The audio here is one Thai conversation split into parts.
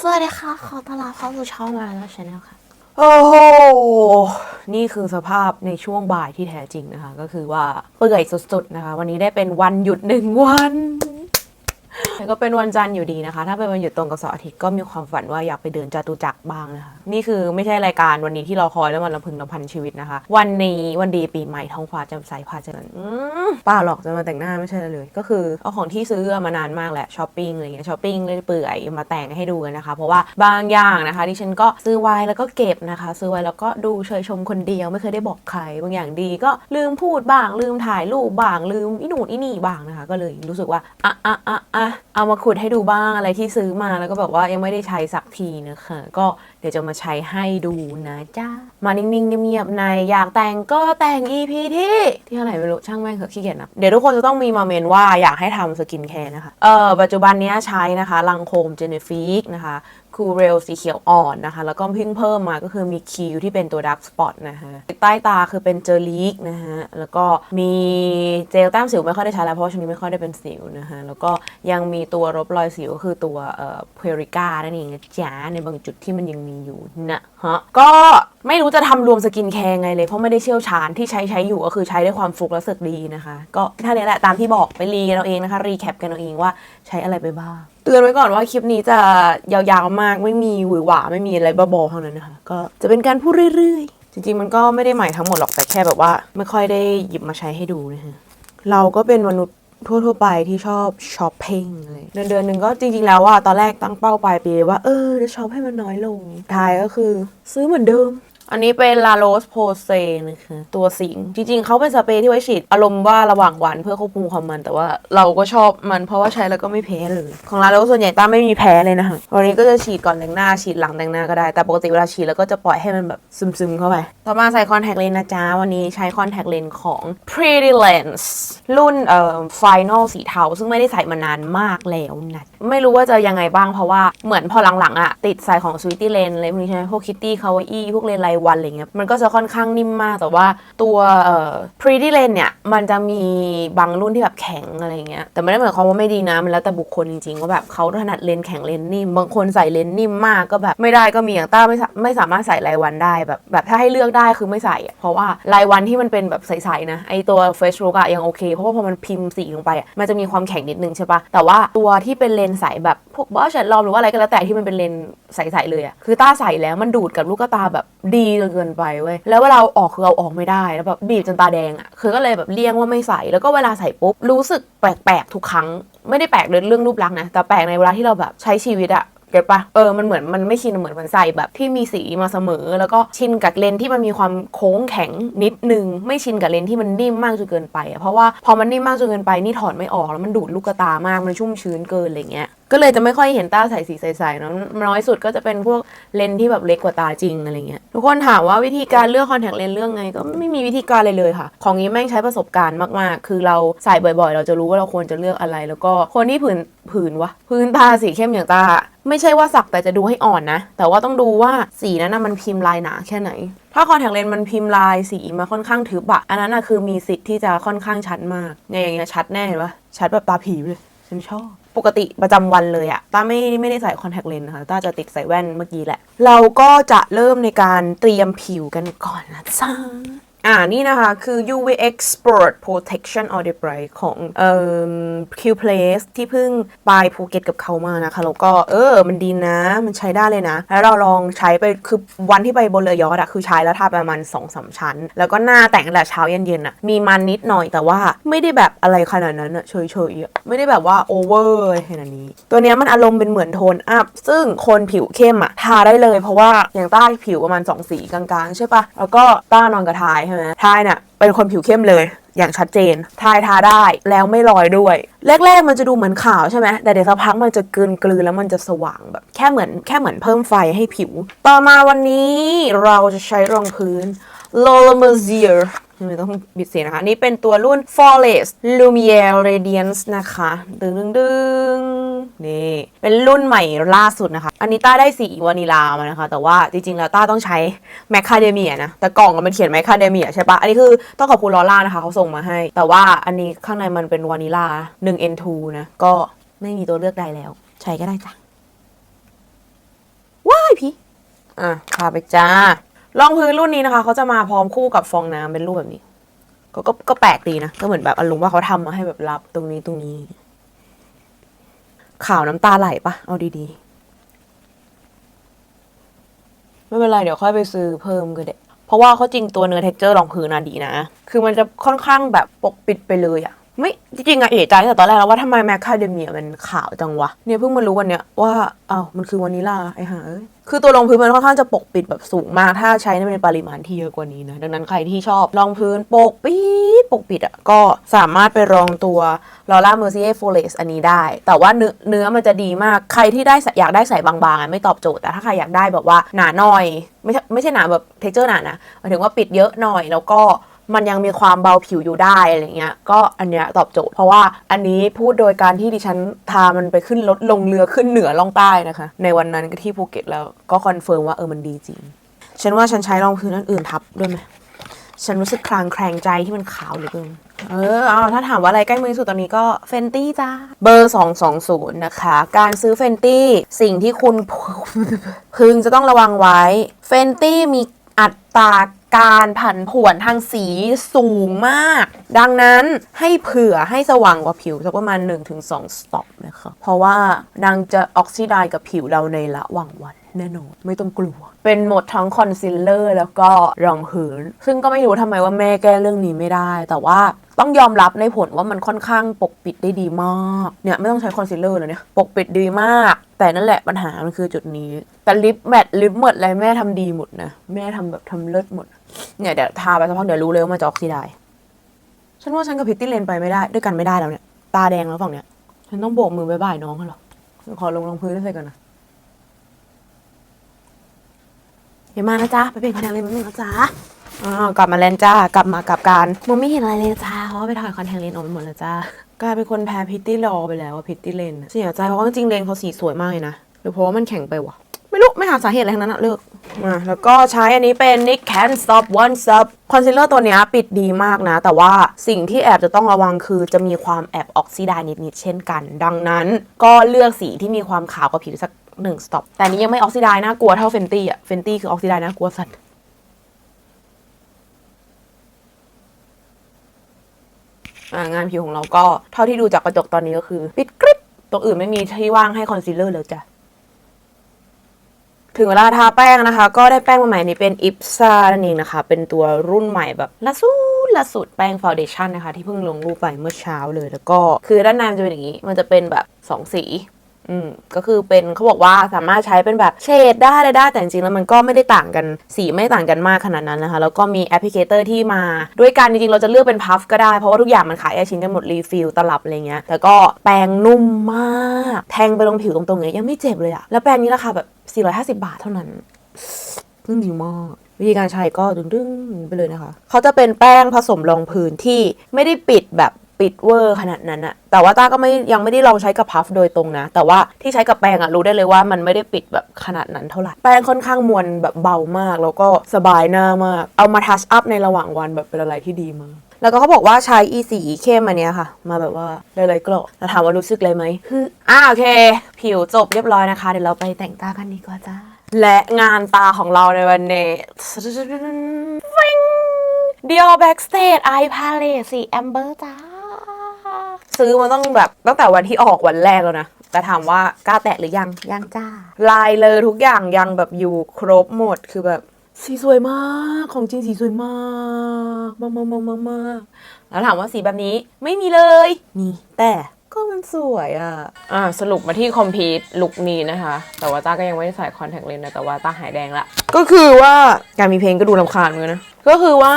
สวัสดีค่ะ ขอต้อนรับเข้าสู่ช่องมาแล้วชาแนลค่ะ โอ้โห นี่คือสภาพในช่วงบ่ายที่แท้จริงนะคะ ก็คือว่าเปื่อยสุดๆนะคะ วันนี้ได้เป็นวันหยุดหนึ่งวัน แต่ก็เป็นวันจันทร์อยู่ดีนะคะ ถ้าเป็นวันหยุดตรงกับเสาร์อาทิตย์ก็มีความฝันว่าอยากไปเดินจตุจักรบ้างนะคะ นี่คือไม่ใช่รายการวันนี้ที่เราคอยแล้วมันลำพึงลำพันชีวิตนะคะ วันนี้วันดีปีใหม่ท้องฟ้าแจ่มใสพาเจริญอืมปล่าหรอกจะมาแต่งหน้าไม่ใช่เลย ก็คือเอาของที่ซื้อมานานมากแหละช้อปปิ้งอะไรเงี้ยช้อปปิ้งเลยเปื่อยมาแต่งให้ดูกันนะคะ เพราะว่าบางอย่างนะคะที่ฉันก็ซื้อไว้แล้วก็เก็บนะคะ ซื้อไว้แล้วก็ดูเฉยชมคนเดียวไม่เคยได้บอกใครบางอย่างดีก็ลืมพูดบ้าง ลืมถ่ายรูปบ้างลืมอีหนูอีนี่บ้างนะคะ ก็เลยรู้สึกว่าอะอะอะอะ เอามาขุดให้ดูบ้างอะไรที่ซื้อมาแล้วก็แบบว่ายังไม่ได้ใช้สักทีนะคะก็เดี๋ยวจะมาใช้ให้ดูนะจ้ามานิ่งๆเงียบๆในอยากแต่งก็แต่ง EP ที่ที่เท่าไหร่ไม่รู้ช่างแม่งเถอะขี้เกียจนะเดี๋ยวทุกคนจะต้องมีมาเมนว่าอยากให้ทำสกินแคร์นะคะเออปัจจุบันนี้ใช้นะคะลังโคมเจเนฟิกนะคะ คูเรลสีเขียวอ่อนนะคะ แล้วก็เพิ่งเพิ่มมาก็คือมีคิวที่เป็นตัวดักสปอตนะคะใต้ตาคือเป็นเจอลีกนะคะแล้วก็มีเจลแต้มสิวไม่ค่อยได้ใช้แล้วเพราะว่าช่วงนี้ไม่ค่อยได้เป็นสิวนะคะแล้วก็ยังมีตัวลบรอยสิวก็คือตัวเอ่อเพริก้านั่นเองนะจ๊ะในบางจุดที่มันยังมีอยู่นะฮะก็ ไม่รู้จะทำรวมสกินแคร์ไงเลย เพราะไม่ได้เชี่ยวชาญที่ใช้ใช้อยู่ก็คือใช้ด้วยความฟุกและสึกดีนะคะ ก็ท่านี้แหละตามที่บอกไปรีกันเอาเองนะคะ รีแคปกันเอาเองว่าใช้อะไรไปบ้างเตือนไว้ก่อนว่าคลิปนี้จะยาวๆมากไม่มีหวือหวาไม่มีอะไรบ้าๆเท่านั้นนะคะ ก็จะเป็นการพูดเรื่อยๆ จริงๆมันก็ไม่ได้ใหม่ทั้งหมดหรอกแต่แค่แบบว่า ไม่ค่อยได้หยิบมาใช้ให้ดูนะฮะเราก็เป็นมนุษย์ทั่วๆไปที่ชอบช้อปปิ้งเลยเดือนเดือนหนึ่งก็จริงๆแล้วว่าตอนแรกตั้งเป้าปลายปีว่าเออจะช็อปให้มันน้อยลงท้ายก็คือ ซื้อเหมือนเดิม อันนี้เป็น La Rose Posay นะคะตัวสิง จริง ๆ เขาเป็นสเปรย์ที่ไว้ฉีด อารมณ์ว่าระหว่างวันเพื่อควบคุมความมัน แต่ว่าเราก็ชอบมันเพราะว่าใช้แล้วก็ไม่แพ้เลย ของ La Rose ส่วนใหญ่ต้าไม่มีแพ้เลยนะคะวันนี้ก็จะฉีดก่อนแต่งหน้าฉีดหลังแต่งหน้าก็ได้ แต่ปกติเวลาฉีดแล้วก็จะปล่อยให้มันแบบซึมๆเข้าไป ต่อมาใส่คอนแทคเลนส์นะจ๊ะ วันนี้ใช้คอนแทคเลนส์ของ Pretty Lens รุ่นเอ่อ Final สีเทาซึ่งไม่ได้ใส่มานานมากแล้วนะไม่รู้ว่าจะยังไงบ้างเพราะว่าเหมือนพอหลังๆอะติดใส่ของ Sweetie Lens อะไรพวกนี้ใช่ไหมพวก Kitty Kawaii พวกเลนส์รวันอะไรเงี้ยมันก็จะค่อนข้างนิ่มมากแต่ว่าตัวเอ่อ Pretty Lens เนี่ยมันจะมีบางรุ่นที่แบบแข็งอะไรเงี้ยแต่ไม่ได้หมายความว่าไม่ดีนะมันแล้วแต่บุคคลจริงๆว่าแบบเขาถนัดเลนแข็งเลนนิ่มบางคนใส่เลนนิ่มมากก็แบบไม่ได้ก็มีอย่างต้าไม่ไม่สามารถใส่รายวันได้แบบแบบถ้าให้เลือกได้คือไม่ใส่ เพราะว่ารายวันที่มันเป็นแบบใสๆนะไอตัว Fresh Look อะยังโอเค เพราะว่าพอมันพิมพ์สีลงไปอะมันจะมีความแข็งนิดนึงใช่ปะแต่ว่าตัวที่เป็นเลนใสแบบพวกบอชแอนลอมหรือว่าอะไรก็แล้วแต่ที่มันเป็นเลนใสๆเลยอะคือต้าใส่แล้วมันดูดกับลูกตาแบบดีจนเกินไปเว้ยแล้วเวลาเอาออกคือเอาออกไม่ได้แล้วแบบบีบจนตาแดงอะคือก็เลยแบบเลี่ยงว่าไม่ใส่แล้วก็เวลาใส่ปุ๊บรู้สึกแปลกๆทุกครั้ง ไม่ได้แปลกเรื่องรูปลักษณ์นะแต่แปลกในเวลาที่เราแบบใช้ชีวิตอะเก็ตปะเออ มันเหมือน มันไม่ชิน เหมือนมันใส่แบบที่มีสีมาเสมอ แล้วก็ชินกับเลนส์ที่มันมีความโค้งแข็งนิดนึง ไม่ชินกับเลนส์ที่มันนิ่มมากจนเกินไปอะเพราะว่าพอมันนิ่มมากจนเกินไป นี่ถอดไม่ออกแล้วมันดูดลูกตามาก มันชุ่มชื้นเกินอะไรเงี้ยก็เลยจะไม่ค่อยเห็นต้าใส่สีใสๆเนาะน้อยสุดก็จะเป็นพวกเลนส์ที่แบบเล็กกว่าตาจริงอะไรเงี้ยทุกคนถามว่าวิธีการเลือกคอนแทคเลนส์เรื่องไงก็ไม่มีวิธีการเลยเลยค่ะ ของนี้แม่งใช้ประสบการณ์มากๆ คือเราใส่บ่อยๆ เราจะรู้ว่าเราควรจะเลือกอะไร แล้วก็คนที่ผืนผืนวะพื้นตาสีเข้มอย่างตาไม่ใช่ว่าสักแต่จะดูให้อ่อนนะ แต่ว่าต้องดูว่าสีนั้นนะมันพิมพ์ลายหนาแค่ไหน ถ้าคอนแทคเลนส์มันพิมพ์ลายสีมาค่อนข้างทึบอะอันนั้นอะคือมีสิทธิ์ที่จะค่อนข้างชัดมากเนี่ยอย่างเงี้ยชัดแน่เห็นปะชัดแบบตาผีเลยฉันชอบ ปกติประจำวันเลยอะต้าไม่ไม่ได้ใส่คอนแทคเลนส์นะคะต้าจะติดใส่แว่นเมื่อกี้แหละ เราก็จะเริ่มในการเตรียมผิวกันก่อนนะจ๊ะ อ่านี่นะคะ คือ UV Expert Protection All Day Bright ของเอ่อ Q Place ที่เพิ่งไปภูเก็ตกับเขามานะคะ แล้วก็เออ มันดีนะ มันใช้ได้เลยนะ แล้วเราลองใช้ไป คือวันที่ไปบนเรือยอชต์อะคือใช้แล้วทาประมาณ2อสาชั้น แล้วก็หน้าแต่งแต่เช้าเย็นๆอะมีมันนิดหน่อยแต่ว่าไม่ได้แบบอะไรขนาดนั้นอะเฉยๆอะไม่ได้แบบว่าโอเวอร์ขนาดนี้ ตัวเนี้ยมันอารมณ์เป็นเหมือนโทนอัพ ซึ่งคนผิวเข้มอะทาได้เลย เพราะว่าอย่างใต้ผิวประมาณ2สีกลางๆใช่ปะแล้วก็ต้านอนกับทายใช่ไหมทายเนี่ยเป็นคนผิวเข้มเลยอย่างชัดเจน ทายทาได้แล้วไม่ลอยด้วย แรกๆ มันจะดูเหมือนขาวใช่ไหม แต่เดี๋ยวสักพักมันจะกลืนกลืนแล้วมันจะสว่างแบบ แค่เหมือนแค่เหมือนเพิ่มไฟให้ผิว ต่อมาวันนี้เราจะใช้รองพื้น Lola m e r i e r ไม่ต้องบิดเสียงนะคะ นี่เป็นตัวรุ่น Flawless Lumiere Radiance นะคะ ดึงดึงดึง นี่เป็นรุ่นใหม่ล่าสุดนะคะ อันนี้ต้าได้สีวานิลามานะคะ แต่ว่าจริงๆแล้วต้าต้องใช้ Macadamia นะ แต่กล่องมันเขียน Macadamia ใช่ปะอันนี้คือต้องขอบคุณลอร่านะคะเขาส่งมาให้ แต่ว่าอันนี้ข้างในมันเป็นวานิลา 1 N2 นะ ก็ไม่มีตัวเลือกใดแล้ว ใช้ก็ได้จ้ะอะพาไปจ้ารองพื้นรุ่นนี้นะคะเขาจะมาพร้อมคู่กับฟองน้ำเป็นรูปแบบนี้ก็ก็ก็แปลกดีนะ ก็เหมือนแบบอารมณ์ว่าเขาทำมาให้แบบรับตรงนี้ตรงนี้ ข่าวน้ำตาไหลปะเอาดีๆ ไม่เป็นไรเดี๋ยวค่อยไปซื้อเพิ่มก็ได้ เพราะว่าเขาจริงตัวเนื้อเท็กเจอร์รองพื้นน่ะดีนะ คือมันจะค่อนข้างแบบปกปิดไปเลยอะ ไม่จริงๆอะเอะใจแต่ตอนแรกแล้วว่าทำไมแมคคาเดเมียมันขาวจังวะ เนี่ยเพิ่งมารู้วันเนี้ยว่าอ้าวมันคือวานิลาไอ้ห่าเอ้ยคือตัวรองพื้นมันค่อนข้างจะปกปิดแบบสูงมาก ถ้าใช้ในปริมาณที่เยอะกว่านี้นะ ดังนั้นใครที่ชอบรองพื้นปกปิดปกปิดอะก็สามารถไปรองตัวลอร่าเมอร์ซิเอโฟเลสอันนี้ได้ แต่ว่าเนื้อเนื้อมันจะดีมากใครที่ได้อยากได้ใส่บางๆอะไม่ตอบโจทย์แต่ถ้าใครอยากได้แบบว่าหนาหน่อย ไม่ใช่ไม่ใช่หนาแบบเท็กเจอร์หนานะหมายถึงว่าปิดเยอะหน่อยแล้วก็ มันยังมีความเบาผิวอยู่ได้อะไรเงี้ย ก็อันเนี้ยตอบโจทย์ เพราะว่าอันนี้พูดโดยการที่ดิฉันพามันไปขึ้นรถลงเรือขึ้นเหนือล่องใต้นะคะ ในวันนั้นก็ที่ภูเก็ตแล้วก็คอนเฟิร์มว่าเออมันดีจริง ฉันว่าฉันใช้รองพื้นอันอื่นทับด้วยไหมฉันรู้สึกคลางแคลงใจที่มันขาวเหลือเกินเออเอาถ้าถามว่าอะไรใกล้มือสุดตอนนี้ก็เฟนตี้จ้า เบอร์ 220 นะคะ การซื้อเฟนตี้สิ่งที่คุณพึงจะต้องระวังไว้เฟนตี้มีอัตรา การผันผวนทางสีสูงมาก ดังนั้นให้เผื่อให้สว่างกว่าผิวสักประมาณ 1-2สต็อปนะคะ เพราะว่านางจะออกซิไดซ์กับผิวเราในระหว่างวันแน่นอนไม่ต้องกลัว เป็นหมดทั้งคอนซีลเลอร์แล้วก็รองพื้น ซึ่งก็ไม่รู้ทำไมว่าแม่แก้เรื่องนี้ไม่ได้ แต่ว่าต้องยอมรับในผลว่ามันค่อนข้างปกปิดได้ดีมาก เนี่ยไม่ต้องใช้คอนซีลเลอร์เลยเนี่ย ปกปิดดีมาก แต่นั่นแหละปัญหามันคือจุดนี้ แต่ลิปแมทลิปหมดอะไรแม่ทำดีหมดนะ แม่ทำแบบทำเลิศหมด เนี่ยเดี๋ยวทาไปสักพักเดี๋ยวรู้เลยว่ามันจะออกซิไดซ์ฉันว่าฉันกับพิตตี้เลนไปไม่ได้ด้วยกันไม่ได้แล้วเนี่ย ตาแดงแล้วฝั่งเนี้ย ฉันต้องโบกมือบายบายน้องเขาเหรอขอลงรองพื้นใส่ก่อนนะเดี๋ยวมานะจ๊ะไปเปลี่ยนคอนแทคเลนส์แป๊บนึงนะจ๊ะอ้าวกลับมาแล้วจ้ากลับมากับการมึงไม่เห็นอะไรเลยจ้าเพราะว่าไปถอดคอนแทคเลนส์ออกไปหมดแล้วจ้ากลายเป็นคนแพ้พิตตี้รอไปแล้วอะพิตตี้เลนเสียใจเพราะว่าจริงๆเลนเขาสีสวยมากเลยนะหรือเพราะว่ามันแข็งไปวะ ไม่รู้ ไม่หาสาเหตุอะไรทั้งนั้นอะเลิกมาแล้วก็ใช้อันนี้เป็น Nick Can Stop One Stop คอนซีลเลอร์ตัวนี้ปิดดีมากนะ แต่ว่าสิ่งที่แอบจะต้องระวังคือจะมีความแอบออกซิไดซ์นิดๆเช่นกัน ดังนั้นก็เลือกสีที่มีความขาวกว่าผิวสักหนึ่งสต็อปแต่นี้ยังไม่ออกซิไดซ์น่ากลัวเท่าเฟนตี้อะเฟนตี้คือออกซิไดซ์น่ากลัวสัตว์อ่างานผิวของเราก็เท่าที่ดูจากกระจกตอนนี้ก็คือ ปิดกริบตรงอื่นไม่มีที่ว่างให้คอนซีลเลอร์เลยจ้ะ ถึงเวลาทาแป้งนะคะ ก็ได้แป้งมาใหม่นี้เป็นอิฟซ่านั่นเองนะคะ เป็นตัวรุ่นใหม่แบบล่าสุดล่าสุดแป้งฟาวเดชั่นนะคะ ที่เพิ่งลงรูปไปเมื่อเช้าเลยแล้วก็คือด้านในมันจะเป็นอย่างนี้ มันจะเป็นแบบสองสี อืมก็คือเป็นเขาบอกว่าสามารถใช้เป็นแบบเฉดได้ได้แต่จริงๆแล้วมันก็ไม่ได้ต่างกันสีไม่ต่างกันมากขนาดนั้นนะคะ แล้วก็มีแอปพลิเคเตอร์ที่มา ด้วยกันจริงๆเราจะเลือกเป็นพัฟก็ได้ เพราะว่าทุกอย่างมันขายแยกชิ้นกันหมดรีฟิลตลับอะไรเงี้ยแต่ก็แปรงนุ่มมาก แทงไปลงผิวตรงๆเนี้ยยังไม่เจ็บเลยอะแล้วแปรงนี้ราคาแบบ 450 บาทเท่านั้นซึ่งดีมากวิธีการใช้ก็ดึงๆไปเลยนะคะ เขาจะเป็นแป้งผสมรองพื้นที่ไม่ได้ปิดแบบ ปิดเวอร์ขนาดนั้นอะแต่ว่าต้าก็ไม่ยังไม่ได้ลองใช้กับพัฟโดยตรงนะ แต่ว่าที่ใช้กับแป้งอะรู้ได้เลยว่ามันไม่ได้ปิดแบบขนาดนั้นเท่าไหร่ แป้งค่อนข้างมวลแบบเบามาก แล้วก็สบายหน้ามาก เอามาทัชอัพในระหว่างวันแบบเป็นอะไรที่ดีมากแล้วก็เขาบอกว่าใช้อีสีเข้มอันเนี้ยค่ะ มาแบบว่าหลยๆกรอบแล้วถามว่ารู้สึกเลยไหมคืออ่าโอเค ผิวจบเรียบร้อยนะคะ เดี๋ยวเราไปแต่งตากันดีกว่าจ้า และงานตาของเราในวันนี้ฟิงเดียวแบ็กสเตจไอพาเลสีแอมเบอร์จ้า ซื้อมาต้องแบบตั้งแต่วันที่ออกวันแรกแล้วนะ แต่ถามว่ากล้าแตะหรือยัง ยังจ้า ลายเลยทุกอย่างยังแบบอยู่ครบหมดคือแบบสีสวยมาก ของจริงสีสวยมาก มากมากมากมากมากแล้วถามว่าสีแบบนี้ไม่มีเลยมีแต่ก็มันสวยอะ อ่าสรุปมาที่คอมพีทลุคนี้นะคะ แต่ว่าต้าก็ยังไม่ได้ใส่คอนแทคเลนส์นะ แต่ว่าต้าหายแดงละ ก็คือว่าการมีเพลงก็ดูลำคาญเหมือนกันนะ ก็คือว่า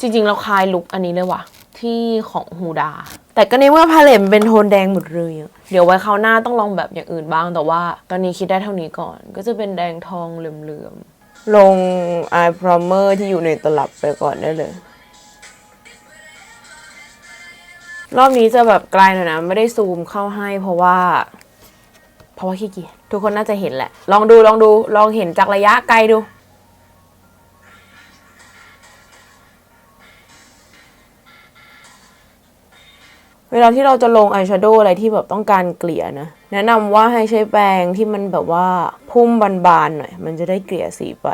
จริงๆเราคลายลุคอันนี้เลยว่ะที่ของฮูดา แต่ก็ในเมื่อพาเลตมันเป็นโทนแดงหมดเลยอะเดี๋ยวไว้คราวหน้าต้องลองแบบอย่างอื่นบ้างแต่ว่า ตอนนี้คิดได้เท่านี้ก่อน ก็จะเป็นแดงทองเหลื่อมๆลง eye primer ที่อยู่ในตลับไปก่อนได้เลย รอบนี้จะแบบไกลหน่อยนะ ไม่ได้ซูมเข้าให้เพราะว่า เพราะว่าขี้เกียจทุกคนน่าจะเห็นแหละ ลองดูลองดูลองเห็นจากระยะไกลดู เวลาที่เราจะลงอายแชโดว์อะไรที่แบบต้องการเกลี่ยนะ แนะนำว่าให้ใช้แปรงที่มันแบบว่าพุ่มบานๆหน่อย มันจะได้เกลี่ยสีไป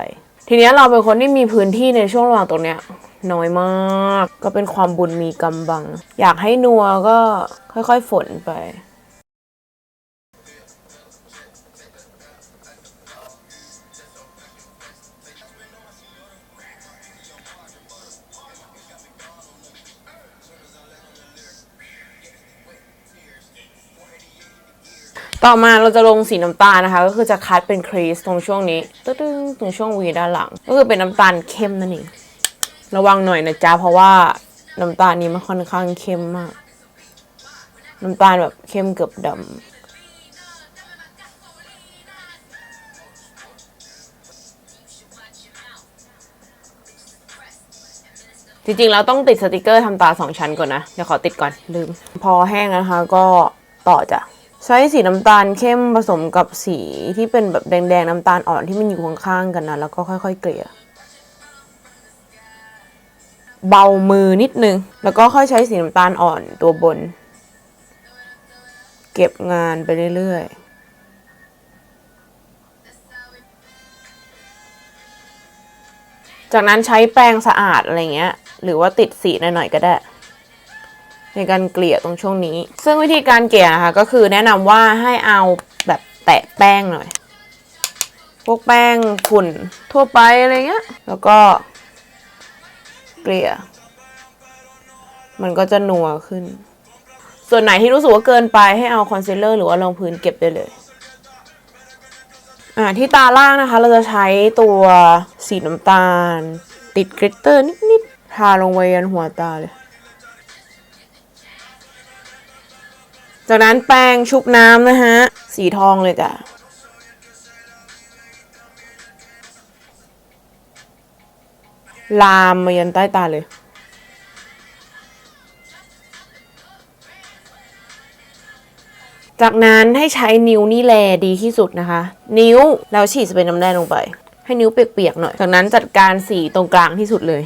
ทีเนี้ยเราเป็นคนที่มีพื้นที่ในช่วงระหว่างตรงเนี้ยน้อยมาก ก็เป็นความบุญมีกำบัง อยากให้นัวก็ค่อยๆฝนไป ต่อมาเราจะลงสีน้ำตาลนะคะ ก็คือจะคัดเป็นครีสตรงช่วงนี้ตึ้งตรงช่วงวีด้านหลัง ก็คือเป็นน้ำตาลเข้มนั่นเองระวังหน่อยนะจ๊ะเพราะว่าน้ำตาลนี้มันค่อนข้างเข้มมาก น้ำตาลแบบเข้มเกือบดำจริงๆ เราต้องติดสติกเกอร์ทำตาสองชั้นก่อนนะ เดี๋ยวขอติดก่อนลืม พอแห้งนะคะก็ต่อจ้ะ ใช้สีน้ำตาลเข้มผสมกับสีที่เป็นแบบแดงๆน้ำตาลอ่อนที่มันอยู่ข้างๆกันนะ แล้วก็ค่อยๆเกลี่ย เบามือนิดนึง แล้วก็ค่อยใช้สีน้ำตาลอ่อนตัวบน เก็บงานไปเรื่อยๆจากนั้นใช้แปรงสะอาดอะไรเงี้ย หรือว่าติดสีหน่อยๆก็ได้ ในการเกลี่ยตรงช่วงนี้ ซึ่งวิธีการเกลี่ยนะคะก็คือแนะนำว่าให้เอาแบบแตะแป้งหน่อย พวกแป้งฝุ่นทั่วไปอะไรเงี้ย แล้วก็เกลี่ย มันก็จะนัวขึ้น ส่วนไหนที่รู้สึกว่าเกินไปให้เอาคอนซีลเลอร์หรือว่ารองพื้นเก็บได้เลยอ่าที่ตาล่างนะคะเราจะใช้ตัวสีน้ำตาล ติดกริตเตอร์นิดๆทาลงไว้ยันหัวตาเลย จากนั้นแป้งชุบน้ำนะฮะ สีทองเลยจ้ะลามมายันใต้ตาเลย จากนั้นให้ใช้นิ้วนี่แลดีที่สุดนะคะ นิ้วแล้วฉีดสเปรย์น้ำแร่ลงไป ให้นิ้วเปียกๆหน่อย จากนั้นจัดการสีตรงกลางที่สุดเลย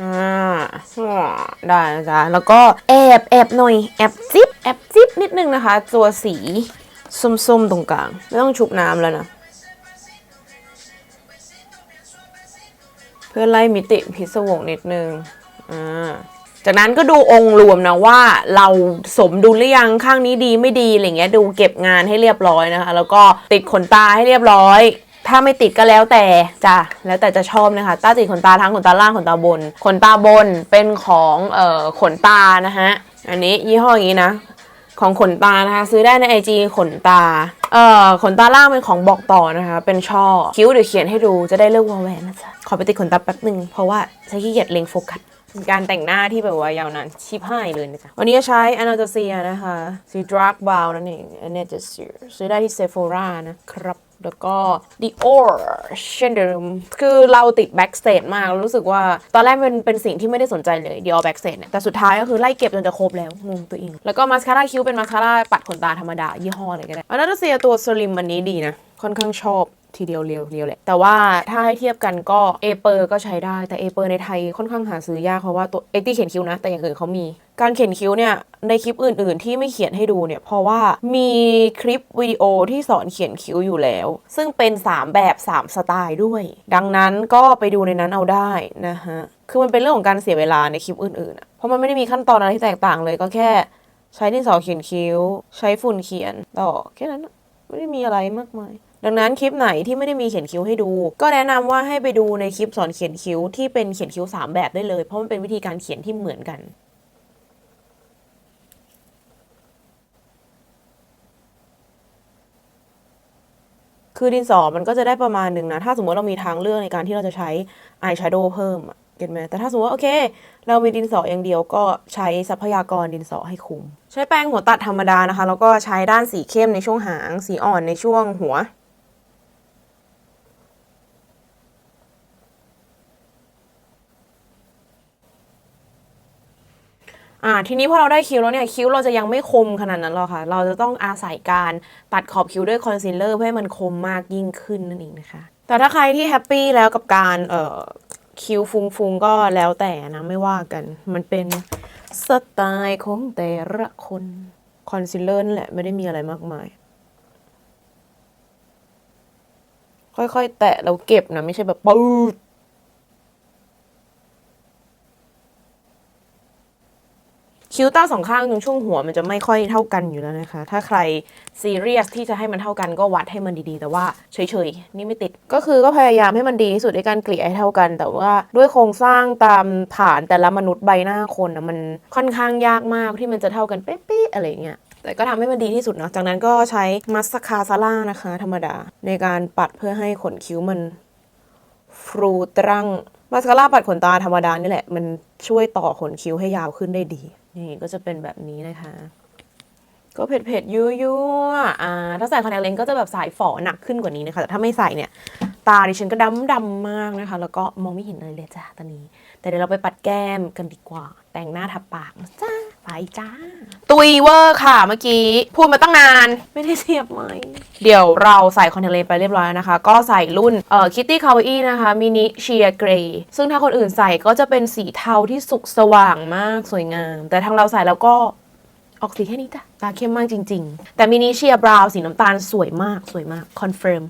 อ่าได้นะจ๊ะ แล้วก็แอบแอบหน่อย แอบจิบแอบจิบนิดนึงนะคะ ตัวสีส้มๆตรงกลาง ไม่ต้องชุบน้ำแล้วนะ เพื่อไล่มิติพิศวงนิดนึง อ่าจากนั้นก็ดูองค์รวมนะว่าเราสมดุลหรือยังข้างนี้ดีไม่ดีอะไรเงี้ยดูเก็บงานให้เรียบร้อยนะคะ แล้วก็ติดขนตาให้เรียบร้อย ถ้าไม่ติดก็แล้วแต่จ้ะแล้วแต่จะชอบนะคะต้าติดขนตาทั้งขนตาล่างขนตาบน ขนตาบนเป็นของเอ่อขนตานะฮะอันนี้ยี่ห้ออย่างนี้นะของขนตานะคะ ซื้อได้ในไอจีขนตา เอ่อขนตาล่างเป็นของบอกต่อนะคะ เป็นช่อ คิ้วเดี๋ยวเขียนให้ดูจะได้เลิกวอลแวนนะจ๊ะขอไปติดขนตาแป๊บหนึ่งเพราะว่าใช้ขี้เกียจเล็งโฟกัส การแต่งหน้าที่แบบว่ายาวนานชิบหายเลยนะจ๊ะ วันนี้จะใช้อนาตาเซียนะคะสีดรักบาวนั่นเองอันนี้จะซื้อซื้อได้ที่เซฟ h รานะครับ แล้วก็ Dior เช่นเดิมคือเราติด backstage มากรู้สึกว่าตอนแรกเป็นเป็นสิ่งที่ไม่ได้สนใจเลย Dior backstage เนี่ยแต่สุดท้ายก็คือไล่เก็บจนจะครบแล้วงงตัวเอง แล้วก็มาสคาร่าคิ้วเป็นมาสคาร่าปัดขนตาธรรมดายี่ห้ออะไรก็ได้อันนั้นเซียตัว slim อันนี้ดีนะค่อนข้างชอบ ทีเดียวเรียวเรียวแหละ แต่ว่าถ้าให้เทียบกันก็เอเปอร์ก็ใช้ได้ แต่เอเปอร์ในไทยค่อนข้างหาซื้อยากเพราะว่าตัวเอตี้เขียนคิ้วนะ แต่อย่างอื่นเขามี การเขียนคิ้วเนี่ย ในคลิปอื่น ๆ ที่ไม่เขียนให้ดูเนี่ย เพราะว่ามีคลิปวิดีโอที่สอนเขียนคิ้วอยู่แล้ว ซึ่งเป็น 3 แบบ 3 สไตล์ด้วย ดังนั้นก็ไปดูในนั้นเอาได้นะฮะ คือมันเป็นเรื่องของการเสียเวลาในคลิปอื่นๆ เพราะมันไม่ได้มีขั้นตอนอะไรที่แตกต่างเลยก็แค่ ใช้ดินสอเขียนคิ้ว ใช้ฝุ่นเขียนต่อแค่นั้นไม่ได้มีอะไรมากมาย ดังนั้นคลิปไหนที่ไม่ได้มีเขียนคิ้วให้ดู ก็แนะนำว่าให้ไปดูในคลิปสอนเขียนคิ้วที่เป็นเขียนคิ้ว 3 แบบได้เลย เพราะมันเป็นวิธีการเขียนที่เหมือนกันคือดินสอมันก็จะได้ประมาณหนึ่งนะ ถ้าสมมติเรามีทางเลือกในการที่เราจะใช้อายแชโดว์เพิ่มเก็ตไหมแต่ถ้าสมมติว่าโอเค เรามีดินสออย่างเดียวก็ใช้ทรัพยากรดินสอให้คุ้ม ใช้แป้งหัวตัดธรรมดานะคะ แล้วก็ใช้ด้านสีเข้มในช่วงหาง สีอ่อนในช่วงหัว อ่าทีนี้พอเราได้คิ้วแล้วเนี่ยคิ้วเราจะยังไม่คมขนาดนั้นหรอกค่ะ เราจะต้องอาศัยการตัดขอบคิ้วด้วยคอนซีลเลอร์เพื่อให้มันคมมากยิ่งขึ้นนั่นเองนะคะ แต่ถ้าใครที่แฮปปี้แล้วกับการเอ่อคิ้วฟุงๆก็แล้วแต่นะไม่ว่ากัน มันเป็นสไตล์ของแต่ละคนคอนซีลเลอร์นั่นแหละไม่ได้มีอะไรมากมาย ค่อยๆ แตะแล้วเก็บนะไม่ใช่แบบปืด คิ้วต้าสองข้างตรงช่วงหัวมันจะไม่ค่อยเท่ากันอยู่แล้วนะคะ ถ้าใครซีเรียสที่จะให้มันเท่ากันก็วัดให้มันดีๆ แต่ว่าเฉยๆ นี่ไม่ติด ก็คือก็พยายามให้มันดีที่สุดในการเกลี่ยให้เท่ากัน แต่ว่าด้วยโครงสร้างตามฐานแต่ละมนุษย์ใบหน้าคนนะมันค่อนข้างยากมากที่มันจะเท่ากันเป๊ะๆอะไรเงี้ยแต่ก็ทำให้มันดีที่สุดเนาะ จากนั้นก็ใช้มัสคาซาร่านะคะ ธรรมดา ในการปัดเพื่อให้ขนคิ้วมันฟรูตรังมาสคาร่าปัดขนตาธรรมดานี่แหละ มันช่วยต่อขนคิ้วให้ยาวขึ้นได้ดี นี่ก็จะเป็นแบบนี้นะคะ ก็เผ็ดเผ็ดๆยั่วๆอ่าถ้าใส่คอนแทคเลนส์ก็จะแบบสายฝอหนักขึ้นกว่านี้นะคะแต่ถ้าไม่ใส่เนี่ย ตาดิฉันก็ดำดำๆมากนะคะ แล้วก็มองไม่เห็นเลยเลยจ้าตอนนี้ แต่เดี๋ยวเราไปปัดแก้มกันดีกว่า แต่งหน้าทับปากนะจ้าไปจ้า ตุยเวอร์ค่ะเมื่อกี้ พูดมาตั้งนาน ไม่ได้เสียบไหม เดี๋ยวเราใส่คอนแทคเลนส์ไปเรียบร้อยแล้วนะคะ ก็ใส่รุ่นเอ่อคิตตี้คาวอี้นะคะมินิเชียเกรย์ซึ่งถ้าคนอื่นใส่ก็จะเป็นสีเทาที่สุกสว่างมากสวยงาม แต่ทางเราใส่แล้วก็ออกสีแค่นี้จ้ะตาเข้มมากจริง ๆ แต่มินิเชียบราวน์สีน้ำตาลสวยมากสวยมากคอนเฟิร์ม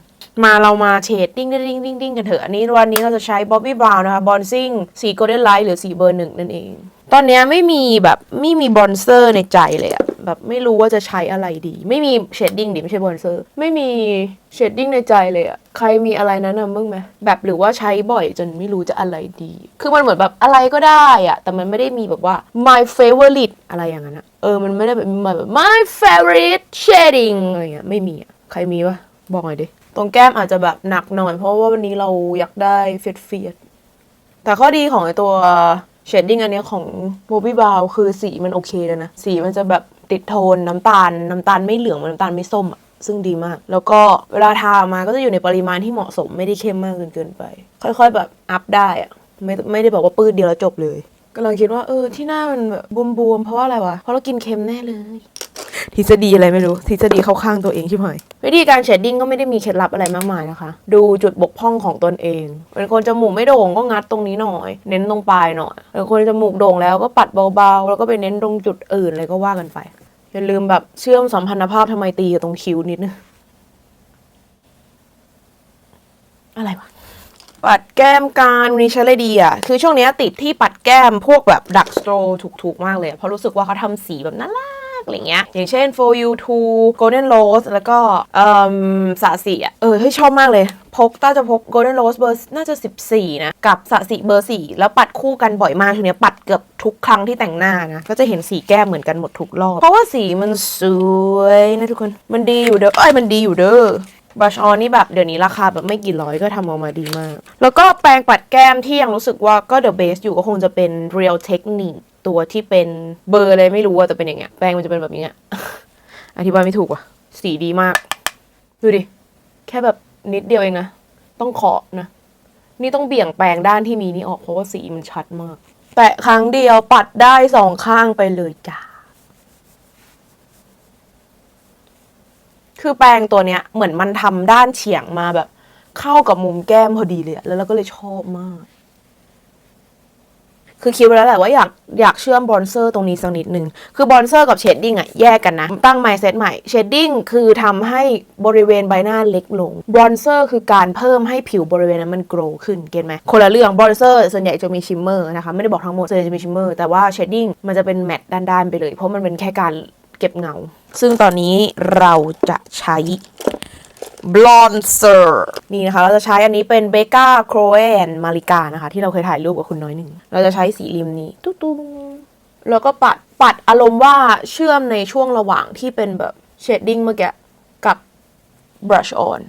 มาเรามาเฉดดิ้งดิ้งดิ้งดิ้งกันเถอะ อันนี้วันนี้เราจะใช้บ๊อบบี้บราวน์นะคะบอนซิ่งสีโกลเด้นไลท์หรือสีเบอร์หนึ่งนั่นเอง ตอนนี้ไม่มีแบบไม่มีบอนเซอร์ในใจเลยอะแบบไม่รู้ว่าจะใช้อะไรดี ไม่มีเชดดิ้งดิไม่ใช่บอนเซอร์ ไม่มีเชดดิ้งในใจเลยอะใครมีอะไรแนะนำบ้างไหมแบบหรือว่าใช้บ่อยจนไม่รู้จะอะไรดี คือมันเหมือนแบบอะไรก็ได้อะแต่มันไม่ได้มีแบบว่า my favorite อะไรอย่างนั้นอะเออมันไม่ได้แบบแบบ my favorite shading อะไรเงี้ยไม่มีอะใครมีปะบอกหน่อยดิ ตรงแก้มอาจจะแบบหนักหน่อย เพราะว่าวันนี้เราอยากได้เฟียดเฟียดแต่ข้อดีของไอตัวเชดดิ้งอันนี้ของโบบี้บาวคือสีมันโอเคเลยนะ สีมันจะแบบติดโทนน้ำตาล น้ำตาลไม่เหลืองน้ำตาลไม่ส้มอะซึ่งดีมาก แล้วก็เวลาทามาก็จะอยู่ในปริมาณที่เหมาะสมไม่ได้เข้มมากจนเกินไป ค่อยๆ แบบอัพได้อะไม่ไม่ได้บอกว่าปื้ดเดียวแล้วจบเลย กำลังคิดว่าเออที่หน้ามันแบบบวมๆเพราะว่าอะไรวะเพราะเรากินเค็มแน่เลย ทฤษฎีอะไรไม่รู้ ทฤษฎีเข้าข้างตัวเองใช่ไหมวิธีการเชดดิ้งก็ไม่ได้มีเคล็ดลับอะไรมากมายนะคะ ดูจุดบกพร่องของตนเองเป็นคนจมูกไม่โด่งก็งัดตรงนี้หน่อย เน้นตรงปลายหน่อยเป็นคนจมูกโด่งแล้วก็ปัดเบาๆ แล้วก็ไปเน้นตรงจุดอื่นอะไรก็ว่ากันไปอย่าลืมแบบเชื่อมสัมพันธภาพทำไมตรีกับตรงคิ้วนิดนึงอะไรวะปัดแก้มการวันนี้ใช้อะไรดีอะ คือช่วงเนี้ยติดที่ปัด แก้มพวกแบบดักสโตรถูกๆ มากเลย เพราะรู้สึกว่าเขาทำสีแบบน่ารักอะไรเงี้ย อย่างเช่น for you to golden rose แล้วก็เอ่มสะสีอะ เออเฮ้ยชอบมากเลย พกต้าจะพก golden rose เบอร์น่าจะ 14 นะ กับสะสีเบอร์ 4 แล้วปัดคู่กันบ่อยมากช่วงเนี้ยปัดเกือบทุกครั้งที่แต่งหน้านะ ก็จะเห็นสีแก้มเหมือนกันหมดทุกรอบ เพราะว่าสีมันสวยนะทุกคน มันดีอยู่เด้อ เอ้ยมันดีอยู่เด้อ บลัชออนนี่แบบเดี๋ยวนี้ราคาแบบไม่กี่ร้อยก็ทำออกมาดีมาก แล้วก็แปรงปัดแก้มที่ยังรู้สึกว่าก็เดอะเบสอยู่ก็คงจะเป็น Real Technique ตัวที่เป็นเบอร์อะไรไม่รู้อะแต่เป็นอย่างเงี้ยแปรงมันจะเป็นแบบนี้อธิบายไม่ถูกว่ะ สีดีมาก ดูดิ แค่แบบนิดเดียวเองนะ ต้องขอนะ นี่ต้องเบี่ยงแปรงด้านที่มีนี่ออกเพราะว่าสีมันชัดมากแตะครั้งเดียวปัดได้สองข้างไปเลยจ้า คือแปรงตัวเนี้ยเหมือนมันทำด้านเฉียงมาแบบ เข้ากับมุมแก้มพอดีเลยอะแล้วเราก็เลยชอบมาก คือคิดไว้แล้วแหละว่าอยากอยากเชื่อมบรอนเซอร์ตรงนี้สักนิดหนึ่งคือบรอนเซอร์กับเชดดิ้งอะแยกกันนะ ตั้งไมเซ็ตใหม่เชดดิ้งคือทำให้บริเวณใบหน้าเล็กลงบรอนเซอร์คือการเพิ่มให้ผิวบริเวณนั้นมันโกรขึ้นเก็ตไหมคนละเรื่องบรอนเซอร์ส่วนใหญ่จะมีชิมเมอร์นะคะไม่ได้บอกทั้งหมดส่วนใหญ่จะมีชิมเมอร์แต่ว่าเชดดิ้งมันจะเป็นแมตต์ด้านๆไปเลย เพราะมันเป็นแค่การ เก็บเงา ซึ่งตอนนี้เราจะใช้บลอนเซอร์นี่นะคะ เราจะใช้อันนี้เป็นเบก้าโครเอนมาริกานะคะ ที่เราเคยถ่ายรูปกับคุณน้อยหนึ่ง เราจะใช้สีริมนี้ ตุ้ตุ้งแล้วก็ปัดปัดอารมณ์ว่าเชื่อมในช่วงระหว่างที่เป็นแบบเชดดิ้งเมื่อกี้กับบรัชออน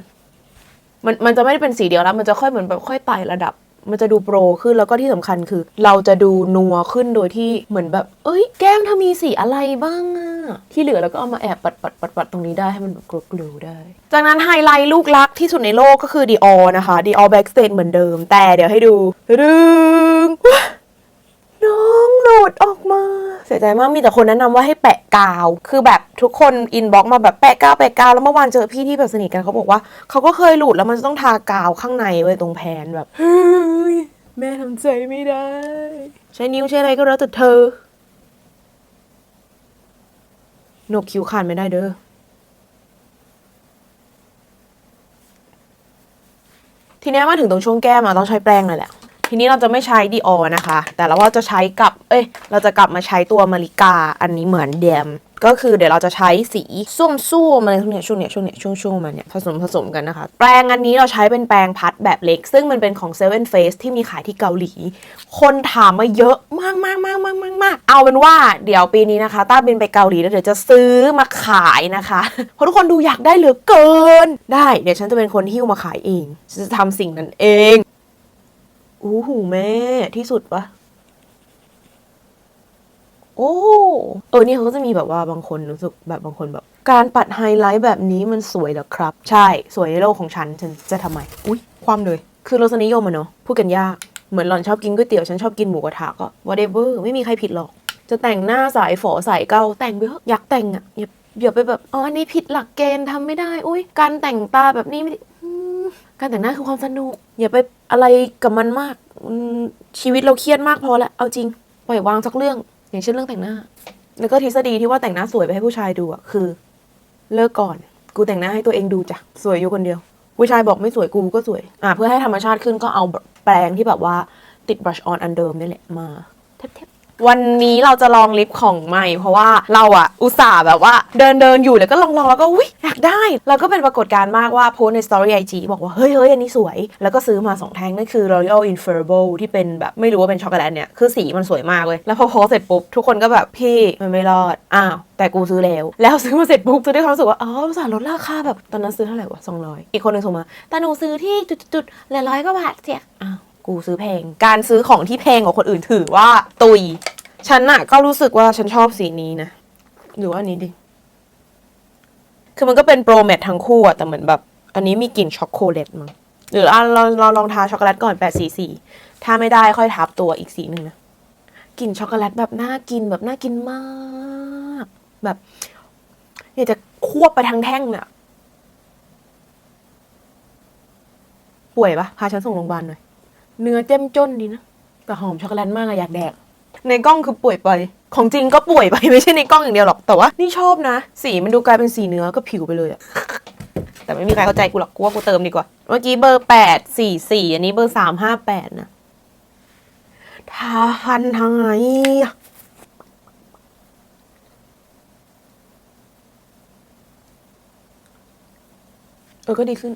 มันมันจะไม่ได้เป็นสีเดียวแล้ว มันจะค่อยเหมือนแบบค่อยไต่ระดับ มันจะดูโปรขึ้นแล้วก็ที่สำคัญคือ เราจะดูนัวขึ้นโดยที่เหมือนแบบ เอ้ย แก้มเธอมีสีอะไรบ้างอะที่เหลือเราก็เอามาแอบปัดปัดปัดปัดตรงนี้ได้ให้มันแบบกลูๆได้ จากนั้นไฮไลท์ลูกรักที่สุดในโลกก็คือดีออนะคะดีออแบ็กสเตนเหมือนเดิม แต่เดี๋ยวให้ดูดึง น้องหลุดออกมา เสียใจมากมีแต่คนแนะนำว่าให้แปะกาว คือแบบทุกคนอินบ็อกมาแบบแปะกาวแปะกาวแล้วเมื่อวานเจอพี่ที่แบบสนิทกันเขาบอกว่าเขาก็เคยหลุดแล้วมันจะต้องทากาวข้างในไว้ตรงแผนแบบเฮ้ยแม่ทำใจไม่ได้ ใช้นิ้วใช้อะไรก็แล้วแต่เธอหนกคิ้วขาดไม่ได้เด้อทีนี้มาถึงตรงช่วงแก้มอะต้องใช้แปรงหน่อยแหละ ทีนี้เราจะไม่ใช้ดีออนะคะ แต่เราว่าจะใช้กับ เอ้ย เราจะกลับมาใช้ตัวมาริกา อันนี้เหมือนเดิมก็คือเดี๋ยวเราจะใช้สีส้มสู้มาช่วงเนี้ยช่วงเนี้ยช่วงเนี้ยช่วงช่วงมันเนี่ยผสมผสมกันนะคะ แปรงอันนี้เราใช้เป็นแปรงพัดแบบเล็ก ซึ่งมันเป็นของ Seven Face ที่มีขายที่เกาหลี คนถามมาเยอะมากมากมากมากมากมากเอาเป็นว่าเดี๋ยวปีนี้นะคะต้าบินไปเกาหลีแล้วเดี๋ยวจะซื้อมาขายนะคะ เพราะทุกคนดูอยากได้เหลือเกิน ได้เดี๋ยวฉันจะเป็นคนหิ้วมาขายเองจะทำสิ่งนั้นเอง อู้หูแม่ที่สุดปะโอ้เออนี่เขาก็จะมีแบบว่าบางคนรู้สึกแบบบางคนแบบ การปัดไฮไลท์แบบนี้มันสวยเหรอครับ ใช่สวยในโลกของฉันฉันจะทำไม อุ้ยความเลย คือรสนิยมอะเนาะพูดกันยาก เหมือนหล่อนชอบกินก๋วยเตี๋ยว ฉันชอบกินหมูกระทะก็ whatever ไม่มีใครผิดหรอก จะแต่งหน้าสายฝอสายเกาแต่งไปเถอะอยากแต่งอะอย่าอย่าไปแบบอ๋ออันนี้ผิดหลักเกณฑ์ทำไม่ได้ อุ้ยการแต่งตาแบบนี้ไม่ การแต่งหน้าคือความสนุก อย่าไปอะไรกับมันมากชีวิตเราเครียดมากพอแล้วเอาจริงปล่อยวางสักเรื่อง อย่างเช่นเรื่องแต่งหน้า แล้วก็ทฤษฎีที่ว่าแต่งหน้าสวยไปให้ผู้ชายดูอะคือ เลิกก่อน กูแต่งหน้าให้ตัวเองดูจ้ะสวยอยู่คนเดียว ผู้ชายบอกไม่สวยกูก็สวย อะเพื่อให้ธรรมชาติขึ้นก็เอาแปรงที่แบบว่าติดบรัชออนอันเดิมนี่แหละมาเทบ วันนี้เราจะลองลิปของใหม่ เพราะว่าเราอะอุตส่าห์แบบว่าเดินเดินอยู่แล้วก็ลองลองแล้วก็อุ้ยอยากได้ แล้วก็เป็นปรากฏการณ์มากว่าโพสในสตอรี่ไอจีบอกว่า เฮ้ยเฮ้ยอันนี้สวย แล้วก็ซื้อมาสองแท่งนั่นคือ L'Oreal Infallible ที่เป็นแบบไม่รู้ว่าเป็นช็อกโกแลตเนี่ย คือสีมันสวยมากเลย แล้วพอโพสเสร็จปุ๊บ ทุกคนก็แบบพี่มันไม่รอดอ้าวแต่กูซื้อแล้ว แล้วซื้อมาเสร็จปุ๊บซื้อด้ความรู้สึกว่า อ๋อภาษาลดราคาแบบ ตอนนั้นซื้อเท่าไหร่วะสองร้อยอีกคนหนึ่งส่งมาแต่หนูซื้อที่จุดๆเหลือร้อยก็บาทเสียอ้าว กูซื้อแพง การซื้อของที่แพงกว่าคนอื่นถือว่าตุย ฉันน่ะก็รู้สึกว่าฉันชอบสีนี้นะ หรือว่าอันนี้ดิ คือมันก็เป็นโปรแมททั้งคู่อะแต่เหมือนแบบ อันนี้มีกลิ่นช็อกโกแลตมั้ง หรือเราเราลองทาช็อกโกแลตก่อนแปดสีสีถ้าไม่ได้ค่อยทับตัวอีกสีหนึ่งนะ กลิ่นช็อกโกแลตแบบน่ากินแบบน่ากินมาก แบบอยากจะควบไปทั้งแท่งน่ะ ป่วยปะพาฉันส่งโรงพยาบาลหน่อย เนื้อเจ้มจนดีนะ แต่หอมช็อกโกแลตมากอะอยากแดก ในกล้องคือป่วยไป ของจริงก็ป่วยไป ไม่ใช่ในกล้องอย่างเดียวหรอก แต่ว่านี่ชอบนะ สีมันดูกลายเป็นสีเนื้อกับผิวไปเลยอะแต่ไม่มีใครเข้าใจกูหรอก กูว่ากูเติมดีกว่า เมื่อกี้เบอร์แปดสี่สี่อันนี้เบอร์สามห้าแปดนะทานทางไหนอะเออก็ดีขึ้น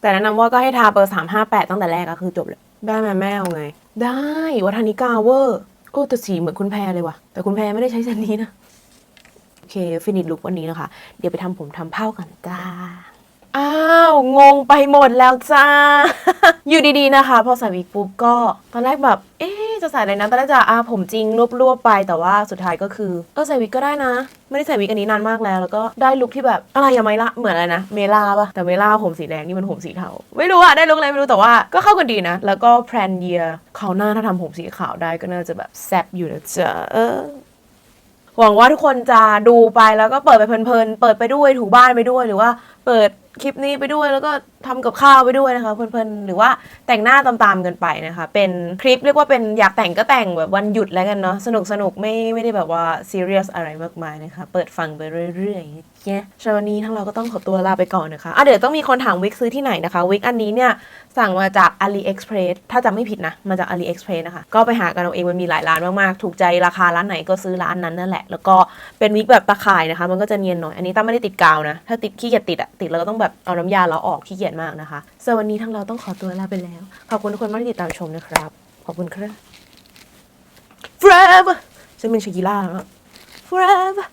แต่แนะนำว่าก็ให้ทาเบอร์สามห้าแปดตั้งแต่แรกก็คือจบเลย ได้ไหมแม่เอาไง ได้วัฒนิกาเวอร์โอ้แต่สีเหมือนคุณแพรเลยว่ะ แต่คุณแพรไม่ได้ใช้เส้นนี้นะ โอเค ฟินิชลุกวันนี้นะคะ เดี๋ยวไปทำผมทำเผ้ากันจ้า อ้าวงงไปหมดแล้วจ้า อยู่ดีๆนะคะ พอใส่วิกปุ๊บก็ตอนแรกแบบ เอ๊จะใส่อะไรนะตอนแรกจะอาผมจริงรวบๆไปแต่ว่าสุดท้ายก็คือเออใส่วิกก็ได้นะ ไม่ได้ใส่วิกอันนี้นานมากแล้ว แล้วก็ได้ลุคที่แบบอะไรยังไม่ละเหมือนอะไรนะเมล่าปะแต่เมล่าผมสีแดงนี่มันผมสีเทาไม่รู้อะได้ลุคอะไรไม่รู้แต่ว่าก็เข้ากันดีนะ แล้วก็แพลนเยียคราวหน้าถ้าทำผมสีขาวได้ก็น่าจะแบบแซบอยู่นะจ๊ะเออหวังว่าทุกคนจะดูไปแล้วก็เปิดไปเพลินๆ เปิดไปด้วยถูบ้านไปด้วยหรือว่า เปิด คลิปนี้ไปด้วยแล้วก็ทำกับข้าวไปด้วยนะคะเพลินๆหรือว่าแต่งหน้าตามๆกันไปนะคะ เป็นคลิปเรียกว่าเป็นอยากแต่งก็แต่งแบบวันหยุดแล้วกันเนาะสนุกสนุกไม่ไม่ได้แบบว่าซีเรียสอะไรมากมายนะคะ เปิดฟังไปเรื่อยๆเนี่ยสำหรับวันนี้ทั้งเราก็ต้องขอตัวลาไปก่อนนะคะอะเดี๋ยวต้องมีคนถามวิกซื้อที่ไหนนะคะวิกอันนี้เนี่ยสั่งมาจาก AliExpress ถ้าจำไม่ผิดนะมาจาก AliExpress นะคะ ก็ไปหากันเอาเองมันมีหลายร้านมากๆ ถูกใจราคาร้านไหนก็ซื้อร้านนั้นนั่นแหละ แล้วก็เป็นวิกแบบตะข่ายนะคะ มันก็จะเนียนหน่อยอันนี้ตั้มไม่ได้ติดกาวนะถ้าติดขี้เกียจติดอะติดแล้วก็ต้องแบบเอาน้ำยาเราออกขี้เกียจมากนะคะสำหรับวันนี้ทางเราต้องขอตัวลาไปแล้ว ขอบคุณทุกคนมากที่ติดตามชมนะครับ ขอบคุณครับ forever ฉันเป็นชากิล่าแล้ว forever